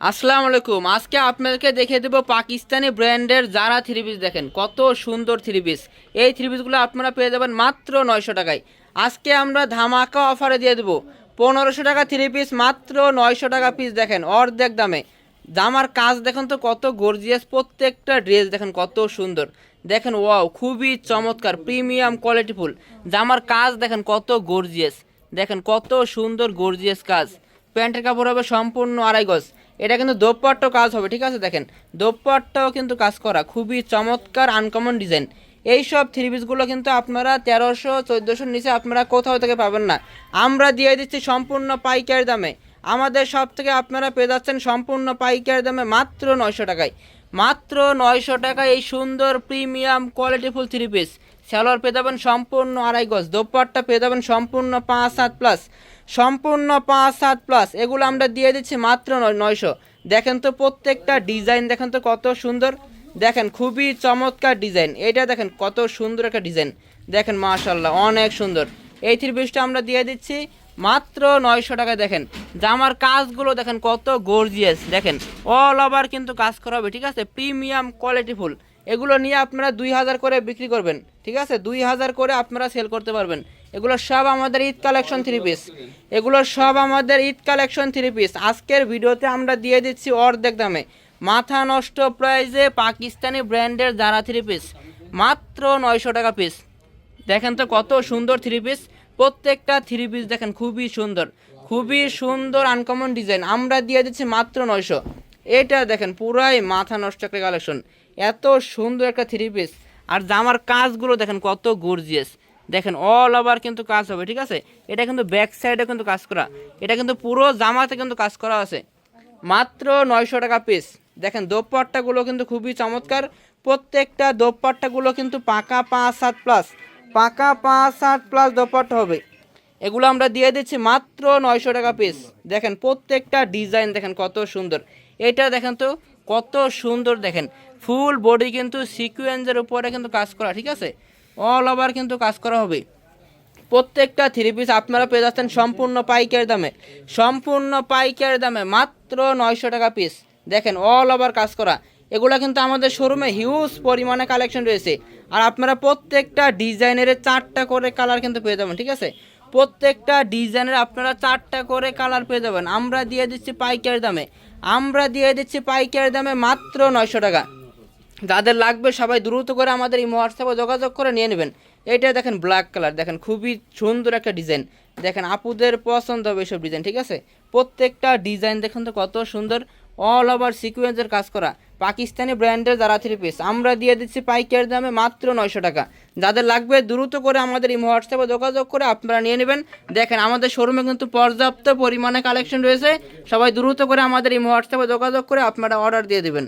আসসালামু আলাইকুম। আজকে আপনাদেরকে দেখিয়ে দেবো পাকিস্তানি ব্র্যান্ডের যারা থ্রি পিস দেখেন, কত সুন্দর থ্রি পিস এই থ্রি পিসগুলো আপনারা পেয়ে যাবেন মাত্র নয়শো টাকায়। আজকে আমরা ধামাকা অফারে দিয়ে দেবো। পনেরোশো টাকা থ্রি পিস মাত্র নয়শো টাকা পিস দেখেন, অর্ধেক দামে। জামার কাজ দেখেন তো, কত গর্জিয়াস প্রত্যেকটা ড্রেস দেখেন, কত সুন্দর। দেখেন ওয়াও খুবই চমৎকার প্রিমিয়াম কোয়ালিটিফুল জামার কাজ দেখেন, কত গর্জিয়াস দেখেন, কত সুন্দর গর্জিয়াস কাজ। প্যান্টের কাপড় হবে সম্পূর্ণ আড়াই গজ। এটা কিন্তু দোপাট্টাও কাজ হবে, ঠিক আছে? দেখেন দোপাট্টাও কিন্তু কাজ করা খুবই চমৎকার আনকমন ডিজাইন এই সব থ্রি পিসগুলো কিন্তু আপনারা তেরোশো, চোদ্দোশোর নিচে আপনারা কোথাও থেকে পাবেন না। আমরা দিয়ে দিচ্ছি সম্পূর্ণ পাইকারি দামে। আমাদের সব থেকে আপনারা পেয়ে যাচ্ছেন সম্পূর্ণ পাইকারি দামে মাত্র নয়শো টাকায়। মাত্র নয়শো টাকায় এই সুন্দর premium qualityful three piece salwar পেয়ে যাবেন সম্পূর্ণ আড়াই গজ, দোপাট্টা পেয়ে যাবেন সম্পূর্ণ পাঁচ সাত প্লাস সম্পূর্ণ পাঁচ সাত প্লাস এগুলো আমরা দিয়ে দিচ্ছি মাত্র নয়- নয়শো। দেখেন তো প্রত্যেকটা ডিজাইন দেখেন তো কত সুন্দর। দেখেন খুবই চমৎকার ডিজাইন এটা দেখেন কত সুন্দর একটা ডিজাইন দেখেন মাশাল্লাহ অনেক সুন্দর। এই থ্রি পিসটা আমরা দিয়ে দিচ্ছি মাত্র নয়শো টাকা দেখেন। জামার কাজগুলো দেখেন কত গর্জিয়াস দেখেন। অল ওভার কিন্তু কাজ করা হবে, ঠিক আছে? প্রিমিয়াম কোয়ালিটিফুল এগুলো নিয়ে আপনারা দুই হাজার করে বিক্রি করবেন, ঠিক আছে? দুই হাজার করে আপনারা সেল করতে পারবেন। এগুলো সব আমাদের ঈদ কালেকশন থ্রি পিস এগুলো সব আমাদের ঈদ কালেকশন থ্রি পিস আজকের ভিডিওতে আমরা দিয়ে দিচ্ছি অর্ধেক দামে। মাথা নষ্ট প্রাইজে পাকিস্তানি ব্র্যান্ডের যারা থ্রি পিস মাত্র নয়শো টাকা পিস দেখেন তো কত সুন্দর থ্রি পিস প্রত্যেকটা থ্রি পিস দেখেন খুবই সুন্দর। খুবই সুন্দর আনকমন ডিজাইন আমরা দিয়ে দিচ্ছি মাত্র নয়শো। এটা দেখেন পুরাই মাথা নষ্ট একটা কালেকশন এত সুন্দর একটা থ্রি পিস আর জামার কাজগুলো দেখেন কত গর্জিয়াস দেখেন অল ওভার কিন্তু কাজ হবে, ঠিক আছে? এটা কিন্তু ব্যাক সাইডে কিন্তু কাজ করা। এটা কিন্তু পুরো জামাতে কিন্তু কাজ করা আছে। মাত্র নয়শো টাকা পিস দেখেন দোপাট্টাগুলো কিন্তু খুবই চমৎকার। প্রত্যেকটা দোপাট্টাগুলো কিন্তু পাকা পাঁচ সাত প্লাস পাকা পাঁচ সাত প্লাস দোপাট্টা হবে। এগুলো আমরা দিয়ে দিচ্ছি মাত্র নয়শো টাকা পিস দেখেন প্রত্যেকটা ডিজাইন দেখেন কত সুন্দর। এটা দেখেন তো কত সুন্দর দেখেন। ফুল বডি কিন্তু সিকুয়েন্সের উপরে কিন্তু কাজ করা, ঠিক আছে? অল ওভার কিন্তু কাজ করা হবে। প্রত্যেকটা থ্রি পিস আপনারা পেয়ে যাচ্ছেন সম্পূর্ণ পাইকারি দামে। সম্পূর্ণ পাইকারি দামে মাত্র নয়শো টাকা পিস দেখেন অল ওভার কাজ করা। এগুলো কিন্তু আমাদের শোরুমে হিউজ পরিমাণে কালেকশন রয়েছে। আর আপনারা প্রত্যেকটা ডিজাইনের চারটা করে কালার কিন্তু পেয়ে যাবেন, ঠিক আছে? প্রত্যেকটা ডিজাইনের আপনারা চারটা করে কালার পেয়ে যাবেন। আমরা দিয়ে দিচ্ছি পাইকারি দামে। আমরা দিয়ে দিচ্ছি পাইকারি দামে মাত্র নয়শো টাকা। যাদের লাগবে সবাই দ্রুত করে আমাদের এই হোয়াটসঅ্যাপে যোগাযোগ করে নিয়ে নেবেন। এটা দেখেন ব্ল্যাক কালার দেখেন খুবই সুন্দর একটা ডিজাইন দেখেন আপুদের পছন্দ হবে এসব ডিজাইন ঠিক আছে? প্রত্যেকটা ডিজাইন দেখেন তো কত সুন্দর অল ওভার সিকুয়েন্সের কাজ করা। পাকিস্তানি ব্র্যান্ডের যারা থ্রি পিস আমরা দিয়ে দিচ্ছি পাইকারি দামে মাত্র নয়শো টাকা। যাদের লাগবে দ্রুত করে আমাদের এই হোয়াটসঅ্যাপে যোগাযোগ করে আপনারা নিয়ে নেবেন। দেখেন, আমাদের শোরুমে কিন্তু পর্যাপ্ত পরিমাণে কালেকশন রয়েছে। সবাই দ্রুত করে আমাদের এই হোয়াটসঅ্যাপে যোগাযোগ করে আপনারা অর্ডার দিয়ে দেবেন।